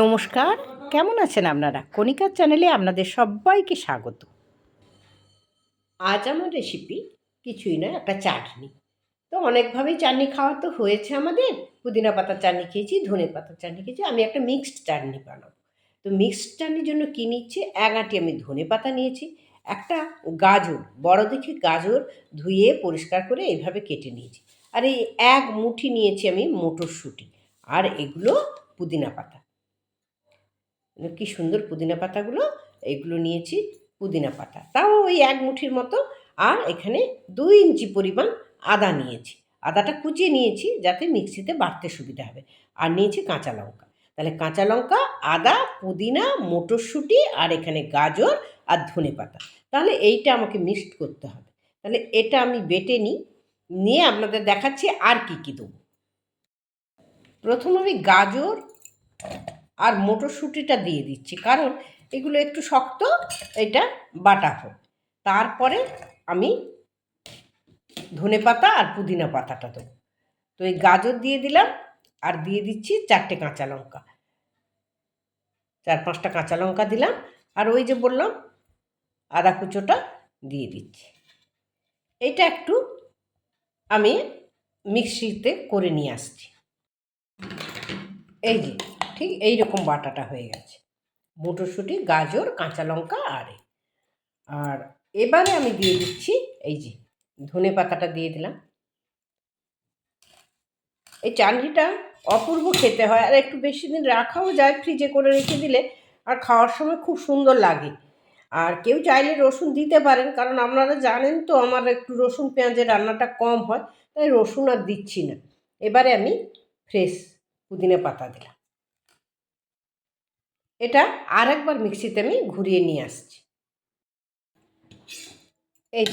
নমস্কার, কেমন আছেন আপনারা? কণিকার চ্যানেলে আপনাদের সবাইকে স্বাগত। আজ আমার রেসিপি কিছুই নয়, একটা চাটনি। তো অনেকভাবেই চাটনি খাওয়া তো হয়েছে আমাদের। পুদিনা পাতার চাটনি খেয়েছি, ধনে পাতার চাটনি খেয়েছি, আমি একটা মিক্সড চাটনি বানাবো। তো মিক্সড চাটনির জন্য কী নিচ্ছে? এক আঁটি আমি ধনে পাতা নিয়েছি, একটা গাজর, বড় দেখে গাজর ধুয়ে পরিষ্কার করে এইভাবে কেটে নিয়েছি। আর এই এক মুঠি নিয়েছি আমি মটরশুঁটি, আর এগুলো পুদিনা পাতা। কি সুন্দর পুদিনা পাতাগুলো, এগুলো নিয়েছি পুদিনা পাতা। তাও ওই এক মুঠির মতো আর এখানে দুই ইঞ্চি পরিমাণ আদা নিয়েছি। আদাটা কুচিয়ে নিয়েছি যাতে মিক্সিতে বাড়তে সুবিধা হবে। আর নিয়েছি কাঁচা লঙ্কা। তাহলে কাঁচা লঙ্কা, আদা, পুদিনা, মটরশুঁটি আর এখানে গাজর আর ধনে পাতা। তাহলে এইটা আমাকে মিক্সড করতে হবে। তাহলে এটা আমি বেটে নিই। নিয়ে আপনাদের দেখাচ্ছি আর কি কি দেবো। প্রথম আমি গাজর আর মটরশুঁটিটা দিয়ে দিচ্ছি। কারণ এগুলো একটু শক্ত, এটা বাটা হোক। তারপরে আমি ধনে পাতা আর পুদিনা পাতাটা দেবো। তো এই গাজর দিয়ে দিলাম আর দিয়ে দিচ্ছি চারটে কাঁচা লঙ্কা। চার পাঁচটা কাঁচা লঙ্কা দিলাম আর ওই যে বললাম আদা কুচোটা দিয়ে দিচ্ছি। এটা একটু আমি মিক্সিতে করে নিয়ে আসছি। এই যে ঠিক এই রকম বাটাটা হয়ে গেছে। মটরশুঁটি, গাজর, কাঁচা লঙ্কা, আর আর এবারে আমি দিয়ে দিচ্ছি এই যে ধনে পাতাটা দিয়ে দিলাম। এই চাটনিটা অপূর্ব খেতে হয়। আর একটু বেশি দিন রাখাও যায় ফ্রিজে করে রেখে দিলে আর খাওয়ার সময় খুব সুন্দর লাগে। আর কেউ চাইলে রসুন দিতে পারেন, কারণ আপনারা জানেন তো আমার একটু রসুন পেঁয়াজের রান্নাটা কম হয়, তাই রসুন আর দিচ্ছি না। এবারে আমি ফ্রেশ পুদিনা পাতা দিলাম। এটা আর একবার মিক্সিতে আমি ঘুরিয়ে নিয়ে আসছি। এই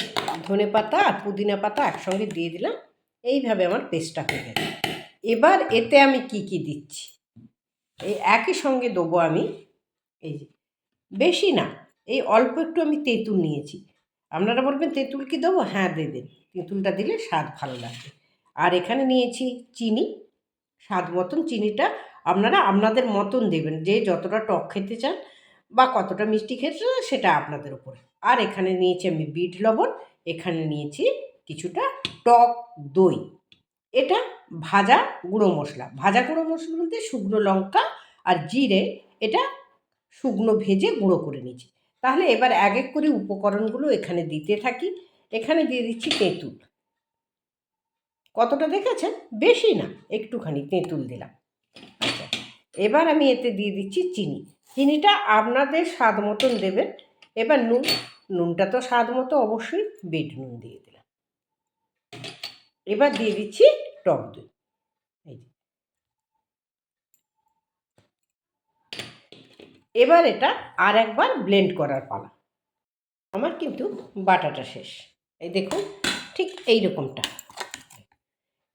ধনে পাতা আর পুদিনা পাতা একসঙ্গে দিয়ে দিলাম, এইভাবে আমার পেস্টটা হয়ে গেছে এবার এতে আমি কি কি দিচ্ছি? এই একই সঙ্গে দেবো আমি, এই যে, বেশি না, এই অল্প একটু আমি তেঁতুল নিয়েছি। আপনারা বলবেন, তেঁতুল কি দেবো? হ্যাঁ দেবেন তেঁতুলটা দিলে স্বাদ ভালো লাগবে। আর এখানে নিয়েছি চিনি, স্বাদ মতন চিনিটা আপনারা আপনাদের মতন দেবেন যে যতটা টক খেতে চান বা কতটা মিষ্টি খেতে চান সেটা আপনাদের উপরে। আর এখানে নিয়েছি আমি বিট লবণ, এখানে নিয়েছি কিছুটা টক দই। এটা ভাজা গুঁড়ো মশলা। ভাজা গুঁড়ো মশলা বলতে শুকনো লঙ্কা আর জিরে, এটা শুকনো ভেজে গুঁড়ো করে নিয়েছি। তাহলে এবার এক এক করে উপকরণগুলো এখানে দিতে থাকি। এখানে দিয়ে দিচ্ছি তেঁতুল। কতটা দেখেছেন? বেশি না, একটুখানি তেঁতুল দিলাম। এবার আমি এতে দিয়ে দিচ্ছি চিনি। চিনিটা আপনাদের স্বাদ মতন দেবেন। এবার নুন, নুনটা তো স্বাদ মতো অবশ্যই বিট নুন দিয়ে দিলাম। এবার দিয়ে দিচ্ছি টক দই। এবার এটা আর একবার ব্লেন্ড করার পালা। আমার কিন্তু বাটাটা শেষ। এই দেখুন, ঠিক এই রকমটা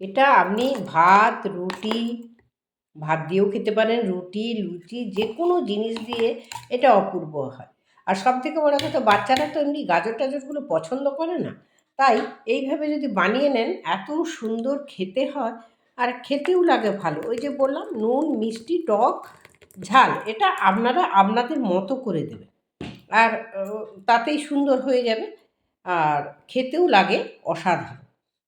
এটা আপনি ভাত, রুটি ভাত দিয়েও খেতে পারেন, রুটি, লুচি যে কোনো জিনিস দিয়ে এটা অপূর্ব হয়। আর সব থেকে বড় কথা, বাচ্চারা তো এমনি গাজর টাজরগুলো পছন্দ করে না। তাই এইভাবে যদি বানিয়ে নেন, এত সুন্দর খেতে হয় আর খেতেও লাগে ভালো। ওই যে বললাম, নুন, মিষ্টি, টক, ঝাল, এটা আপনারা আপনাদের মতো করে দেবেন। আর তাতেই সুন্দর হয়ে যাবে আর খেতেও লাগে অসাধারণ।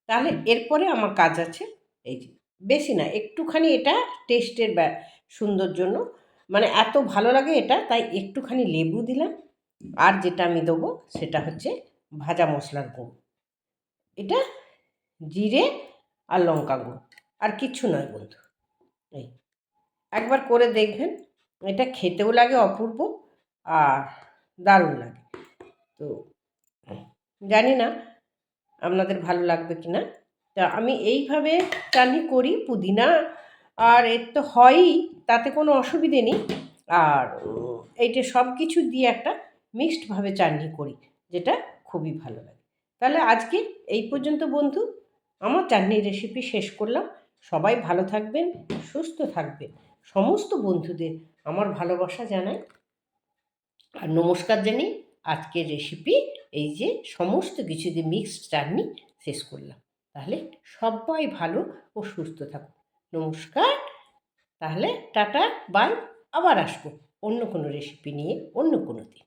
তাহলে এরপরে আমার কাজ আছে, এই যে বেশি না, একটুখানি এটা টেস্টের সুন্দর জন্য। মানে এত ভালো লাগে এটা, তাই একটুখানি লেবু দিলাম। আর যেটা আমি দেবো সেটা হচ্ছে ভাজা মশলার গুঁড়ো। এটা জিরে আর লঙ্কা গুঁড়ো। আর কিচ্ছু নয় বন্ধু। এই, একবার করে দেখবেন। এটা খেতেও লাগে অপূর্ব আর দারুণ লাগে। তো, জানি না আপনাদের ভালো লাগবে কি না তা আমি এইভাবে চাটনি করি পুদিনা, আর এর তো হয়ই, তাতে কোনো অসুবিধে নেই। আর এইটা সব কিছু দিয়ে একটা মিক্সডভাবে চাটনি করি, যেটা খুবই ভালো লাগে। তাহলে আজকে এই পর্যন্ত বন্ধু, আমার চাটনির রেসিপি শেষ করলাম। সবাই ভালো থাকবেন, সুস্থ থাকবেন। সমস্ত বন্ধুদের আমার ভালোবাসা জানাই। আর নমস্কার জানি আজকের রেসিপি এই যে সমস্ত কিছু দিয়ে মিক্সড চাটনি শেষ করলাম। তাহলে সবাই ভালো ও সুস্থ থাকুন নমস্কার। তাহলে টাটা, বাই। আবার আসব অন্য কোনো রেসিপি নিয়ে অন্য কোনো দিন।